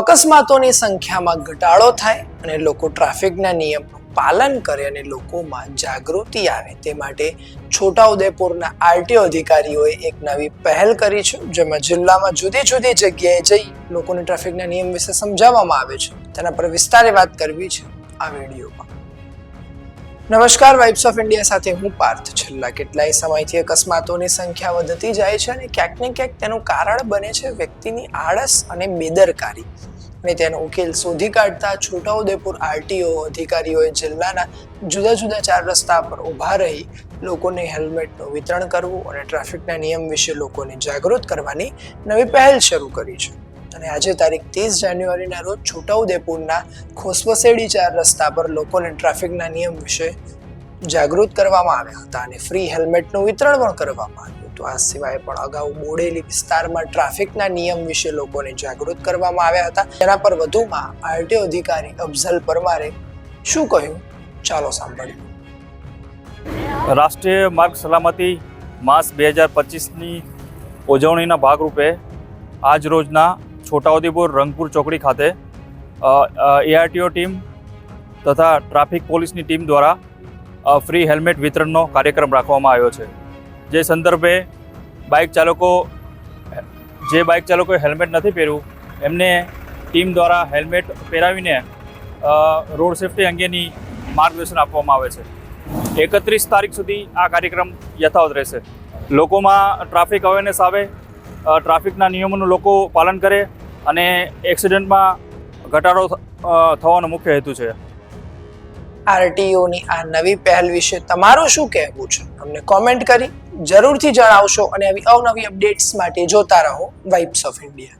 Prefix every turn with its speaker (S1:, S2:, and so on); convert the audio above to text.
S1: અકસ્માતોની સંખ્યામાં ઘટાડો થાય અને લોકો ટ્રાફિકના નિયમનું પાલન કરે અને લોકોમાં જાગૃતિ આવે, તે માટે છોટાઉદેપુરના આરટીઓ અધિકારીઓએ એક નવી પહેલ કરી છે, જેમાં જિલ્લામાં જુદી જુદી જગ્યાએ જઈ લોકોને ટ્રાફિકના નિયમ વિશે સમજાવવામાં આવે છે. તેના પર વિસ્તારે વાત કરવી છે આ વિડીયોમાં. નમસ્કાર વાઇબ્સ ઓફ ઇન્ડિયા સાથે હું પાર્થ. છેલ્લા કેટલાય સમયથી અકસ્માતોની સંખ્યા વધતી જાય છે અને ક્યાંક ને ક્યાંક તેનું કારણ બને છે વ્યક્તિની આળસ અને બેદરકારી. અને તેનો ઉકેલ શોધી કાઢતા છોટાઉદેપુર આરટીઓ અધિકારીઓએ જિલ્લાના જુદા જુદા ચાર રસ્તા પર ઊભા રહી લોકોને હેલ્મેટનું વિતરણ કરવું અને ટ્રાફિકના નિયમ વિશે લોકોને જાગૃત કરવાની નવી પહેલ શરૂ કરી છે. અને આજે તારીખ ત્રીસ જાન્યુઆરીના રોજ છોટાઉદેપુરના ખોસવસેડી ચાર રસ્તા પર લોકોને ટ્રાફિકના નિયમ વિશે જાગૃત કરવામાં આવ્યા હતા અને ફ્રી હેલ્મેટનું વિતરણ પણ કરવામાં આવ્યું હતું. આ સિવાય પણ અગાઉ બોડેલી વિસ્તારમાં ટ્રાફિકના નિયમ વિશે લોકોને જાગૃત કરવામાં આવ્યા હતા. તેના પર વધુમાં આરટીઓ અધિકારી અફઝલ પરમારે શું કહ્યું? ચાલો સાંભળીએ.
S2: રાષ્ટ્રીય માર્ગ સલામતી માસ બે હજાર પચીસની ઉજવણીના ભાગરૂપે આજ રોજના છોટાઉદેપુર રંગપુર ચોકડી ખાતે એઆરટીઓ ટીમ તથા ટ્રાફિક પોલીસની ટીમ દ્વારા ફ્રી હેલ્મેટ વિતરણનો કાર્યક્રમ રાખવામાં આવ્યો છે. જે સંદર્ભે બાઇક ચાલકો, જે બાઇક ચાલકોએ હેલ્મેટ નથી પહેર્યું, એમને ટીમ દ્વારા હેલ્મેટ પહેરાવીને રોડ સેફટી અંગેની માર્ગદર્શન આપવામાં આવે છે. એકત્રીસ તારીખ સુધી આ કાર્યક્રમ યથાવત રહેશે. લોકોમાં ટ્રાફિક અવેરનેસ આવે ટ્રાફિકના નિયમોનું લોકો પાલન કરે અને એક્સિડન્ટમાં ઘટાડો થવાનો મુખ્ય હેતુ છે.
S1: આરટીઓની આ નવી પહેલ વિશે તમારું શું કહેવું છે? અમને કોમેન્ટ કરી, જરૂરથી જણાવશો અને આવી અવનવી અપડેટ્સ માટે જોતા રહો વાઇબ્સ ઓફ ઇન્ડિયા